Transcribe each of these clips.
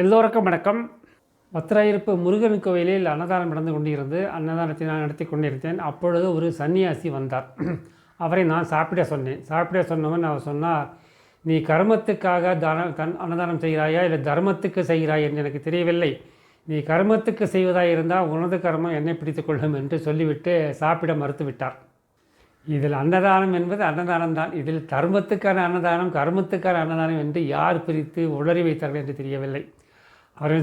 எல்லோருக்கும் வணக்கம். பத்திராயிருப்பு முருகன் கோவிலில் அன்னதானம் நடந்து கொண்டிருந்து அன்னதானத்தை நான் நடத்தி கொண்டிருந்தேன். அப்பொழுது ஒரு சன்னியாசி வந்தார். அவரை நான் சாப்பிட சொன்னேன். சாப்பிட சொன்னவன் அவர் சொன்னார் நீ கர்மத்துக்காக தான தன் அன்னதானம் செய்கிறாயா இல்லை தர்மத்துக்கு செய்கிறாய் என்று எனக்கு தெரியவில்லை. நீ கர்மத்துக்கு செய்வதாக இருந்தால் உனது கர்மம் என்னை பிடித்து கொள்ளும் என்று சொல்லிவிட்டு சாப்பிட மறுத்துவிட்டார். இதில் அன்னதானம் என்பது அன்னதானம் தான். இதில் தர்மத்துக்கான அன்னதானம் கர்மத்துக்கான அன்னதானம் என்று யார் பிரித்து உளறி வைத்தார்கள் என்று தெரியவில்லை. அவர்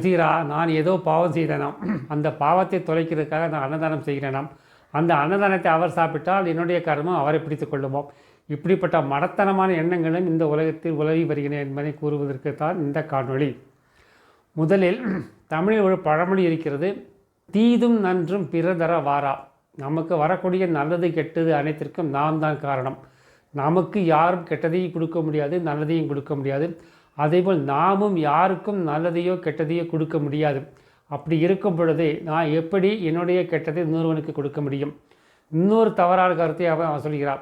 நான் ஏதோ பாவம் செய்தனாம். அந்த பாவத்தை தொலைக்கிறதுக்காக நான் அன்னதானம் செய்கிறேனாம். அந்த அன்னதானத்தை அவர் சாப்பிட்டால் என்னுடைய கர்மம் அவரை பிடித்து கொள்ளுவோம் இப்படிப்பட்ட மடத்தனமான எண்ணங்களும் இந்த உலகத்தில் உலகி வருகிறேன் என்பதை கூறுவதற்கு தான் இந்த காணொளி. முதலில் தமிழில் ஒரு பழமொழி இருக்கிறது தீதும் நன்றும் பிறதர வாரா நமக்கு வரக்கூடிய நல்லது கெட்டது அனைத்திற்கும் நாம் தான் காரணம். நமக்கு யாரும் கெட்டதையும் கொடுக்க முடியாது நல்லதையும் கொடுக்க முடியாது. அதேபோல் நாமும் யாருக்கும் நல்லதையோ கெட்டதையோ கொடுக்க முடியாது. அப்படி இருக்கும் பொழுதே நான் எப்படி என்னுடைய கெட்டதை இன்னொருவனுக்கு கொடுக்க முடியும்? இன்னொரு தவறான கருத்தை அவன் அவன் சொல்கிறான்.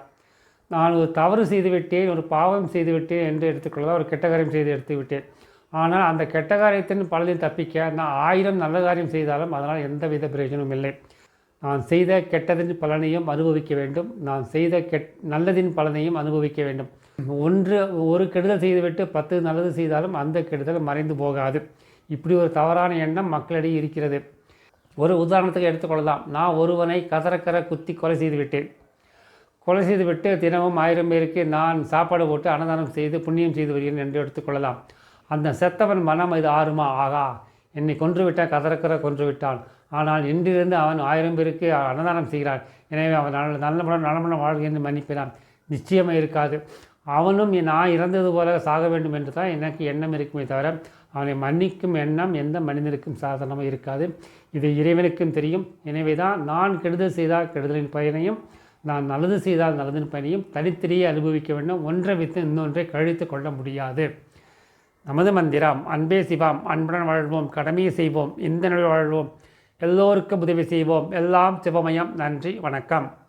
நான் ஒரு தவறு செய்துவிட்டேன் ஒரு பாவம் செய்துவிட்டேன் என்று எடுத்துக்கொள்ளலாம். ஒரு கெட்ட காரியம் செய்து எடுத்து விட்டேன் ஆனால் அந்த கெட்ட காரியத்தின் பலனையும் தப்பிக்க நான் ஆயிரம் நல்ல காரியம் செய்தாலும் அதனால் எந்தவித பிரயோஜனமும் இல்லை. நான் செய்த கெட்டதின் பலனையும் அனுபவிக்க வேண்டும். நான் செய்த கெட் நல்லதின் பலனையும் அனுபவிக்க வேண்டும். ஒன்று ஒரு கெடுதல் செய்துவிட்டு பத்து நல்லது செய்தாலும் அந்த கெடுதல் மறைந்து போகாது. இப்படி ஒரு தவறான எண்ணம் மக்களிடையே இருக்கிறது. ஒரு உதாரணத்துக்கு எடுத்துக்கொள்ளலாம் நான் ஒருவனை கதறக்கர குத்தி கொலை செய்துவிட்டேன். கொலை செய்துவிட்டு தினமும் ஆயிரம் பேருக்கு நான் சாப்பாடு போட்டு அன்னதானம் செய்து புண்ணியம் செய்து வருகிறேன் என்று எடுத்துக்கொள்ளலாம் அந்த செத்தவன் மனம் இது ஆறுமா? ஆகா. என்னை கொன்று கதறக்கிற கொன்றுவிட்டான். கொன்று விட்டான் ஆனால் இன்றிலிருந்து அவன் ஆயிரம் பேருக்கு அன்னதானம் செய்கிறான். எனவே அவன் நல்ல நல்லபடம் நலமுடன் வாழ்க என்று மன்னிப்பினான் நிச்சயமாக இருக்காது. அவனும் நான் இறந்தது போல சாக வேண்டும் என்று தான் எனக்கு எண்ணம் இருக்குமே தவிர அவனை மன்னிக்கும் எண்ணம் எந்த மனிதனுக்கும் சாதாரணமாக இருக்காது. இது இறைவனுக்கும் தெரியும். எனவே தான் நான் கெடுதல் செய்தால் கெடுதலின் பயனையும் நான் நல்லது செய்தால் நல்லதின் பயனையும் தனித்திலேயே அனுபவிக்க வேண்டும். ஒன்றை வித்து இன்னொன்றை கழித்து கொள்ள முடியாது. நமது மந்திரம் அன்பே சிவாம் அன்புடன் வாழ்வோம் கடமையை செய்வோம் இந்த நிலை வாழ்வோம் எல்லோருக்கும் உதவி செய்வோம். எல்லாம் சிவமயம். நன்றி வணக்கம்.